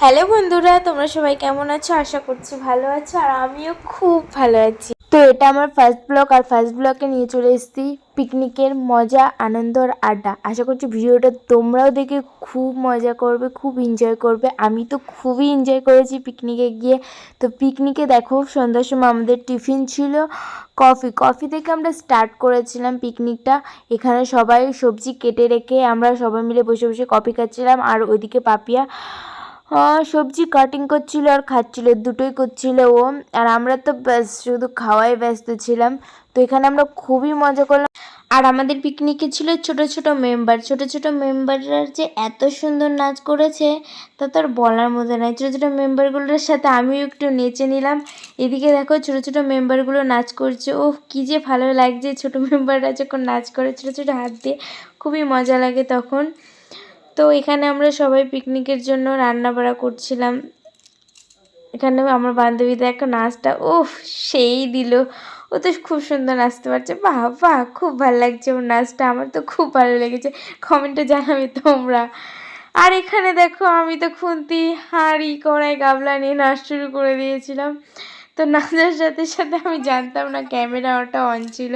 Hello বন্ধুরা, তোমরা সবাই কেমন আছো? আশা করছি ভালো আছো, আর আমিও খুব ভালো আছি। তো এটা আমার ফার্স্ট ব্লগ আর ফার্স্ট ব্লগে নিয়ে চলে এসেছি পিকনিকের মজা, আনন্দ, আর আড্ডা। আশা করছি ভিডিওটা তোমরাও দেখে খুব মজা করবে, খুব এনজয় করবে। আমি তো খুবই এনজয় করেছি পিকনিকে গিয়ে। তো পিকনিকে দেখো, সন্ধ্যার সময় আমাদের টিফিন ছিল কফি কফি থেকে আমরা স্টার্ট করেছিলাম পিকনিকটা এখানে সবাই সবজি কেটে রেখে আমরা সবাই মিলে বসে বসে কফি খাচ্ছিলাম। আর ওইদিকে পাপিয়া সবজি কাটিং করছিল আর খাচ্ছিল, দুটোই করছিল ও। আর আমরা তো ব্যাস, শুধু খাওয়াই ব্যস্ত ছিলাম। তো এখানে আমরা খুবই মজা করলাম। আর আমাদের পিকনিকে ছিল ছোট ছোট মেম্বার ছোট ছোট মেম্বাররা যে এত সুন্দর নাচ করেছে, তা তো আর বলার মতো নয় ছোটো ছোটো মেম্বারগুলোর সাথে আমিও একটু নেচে নিলাম। এদিকে দেখো ছোট ছোট মেম্বারগুলো নাচ করছে। ও কি যে ভালো লাগছে ছোট মেম্বাররা যখন নাচ করে ছোট ছোট হাত দিয়ে। খুবই মজা লাগে তখন। তো এখানে আমরা সবাই পিকনিকের জন্য রান্না বাড়া করছিলাম। এখানে আমার বান্ধবীদের একটা নাচটা উফ, সেই দিল। ও তো খুব সুন্দর নাচতে পারছে। বাহ বাহ খুব ভালো লাগছে ওর নাচটা, আমার তো খুব ভালো লেগেছে। কমেন্টে জানাবে তোমরা। আর এখানে দেখো, আমি তো খুন্তি, হাঁড়ি, কড়াই গাবলা নিয়ে নাচ শুরু করে দিয়েছিলাম। তো নাচার সাথে সাথে আমি জানতাম না, ক্যামেরা ওটা অন ছিল।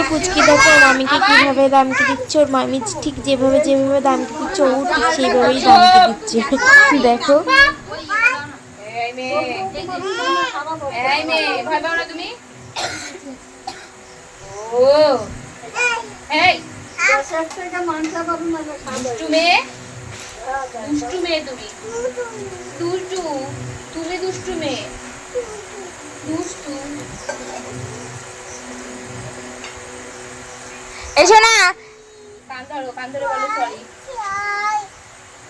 এদিকে পুচকি দেখো মামিকে কীভাবে দামকে দিচ্ছে, ওর মামি ঠিক যেভাবে যেভাবে দামকে দিচ্ছে, ও ঠিক সেইভাবেই দামকে দিচ্ছে। দেখো। দুষ্টু মেয়ে? তুমি। দুষ্টু। দুষ্টু মেয়ে। দুষ্টু। এসো না কান ধরো কান ধরে বলো সরি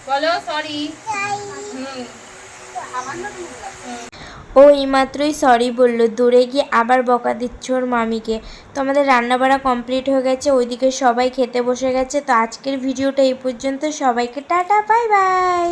বলো সরি হুম। ও এইমাত্রই সরি বলল। দূরে গিয়ে আবার বকা দিচ্ছে ওর মামিকে। তো আমাদের রান্নাবাড়া কমপ্লিট হয়ে গেছে। ওইদিকে সবাই খেতে বসে গেছে। তো আজকের ভিডিওটা এই পর্যন্ত। সবাইকে টাটা বাই বাই